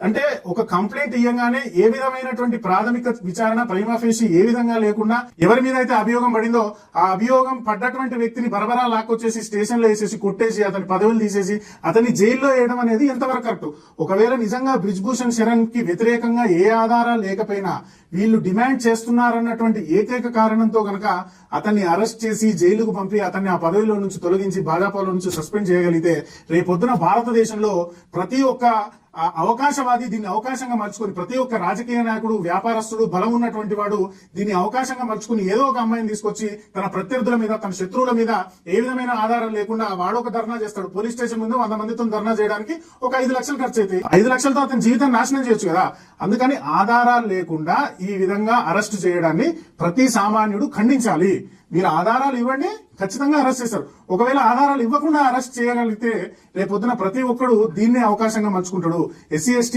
అంటే ఒక కంప్లైంట్ ఇవ్వగానే ఏ విధమైనటువంటి ప్రాథమిక విచారణ ప్రైమాఫేసి ఏ విధంగా లేకుండా ఎవరి మీద అయితే అభియోగం పడిందో ఆ అభియోగం పడ్డటువంటి వ్యక్తిని బరబరా లాక్కొచ్చేసి స్టేషన్లో వేసేసి కొట్టేసి అతని పదవులు తీసేసి అతన్ని జైల్లో వేయడం అనేది ఎంతవరకు కరెక్ట్? ఒకవేళ నిజంగా బ్రిజ్భూషణ్ శరణ్కి వ్యతిరేకంగా ఏ ఆధారాలు లేకపోయినా వీళ్ళు డిమాండ్ చేస్తున్నారన్నటువంటి ఏకైక కారణంతో గనక అతన్ని అరెస్ట్ చేసి జైలుకు పంపి అతన్ని ఆ పదవిలో నుంచి తొలగించి భాజపాలో నుంచి సస్పెండ్ చేయగలిగితే రేపొద్దున భారతదేశంలో ప్రతి ఒక్క ఆ అవకాశవాది దీన్ని అవకాశంగా మలుచుకొని ప్రతి ఒక్క రాజకీయ నాయకుడు వ్యాపారస్తుడు బలం ఉన్నటువంటి వాడు దీన్ని అవకాశంగా మలుచుకుని ఏదో ఒక అమ్మాయిని తీసుకొచ్చి తన ప్రత్యర్థుల మీద తన శత్రువుల మీద ఏ విధమైన ఆధారం లేకుండా వాడు ఒక ధర్నా చేస్తాడు. పోలీస్ స్టేషన్ ముందు వంద మందితో ధర్నా చేయడానికి ఒక ఐదు లక్షలు ఖర్చు అయితే ఐదు లక్షలతో అతని జీవితం నాశనం చేయొచ్చు కదా. అందుకని ఆధారాలు లేకుండా ఈ విధంగా అరెస్ట్ చేయడాన్ని ప్రతి సామాన్యుడు ఖండించాలి. మీరు ఆధారాలు ఇవ్వండి ఖచ్చితంగా అరెస్ట్ చేశారు. ఒకవేళ ఆధారాలు ఇవ్వకుండా అరెస్ట్ చేయగలిగితే రేపొద్దున ప్రతి ఒక్కడు దీన్నే అవకాశంగా మలుచుకుంటాడు. SC ST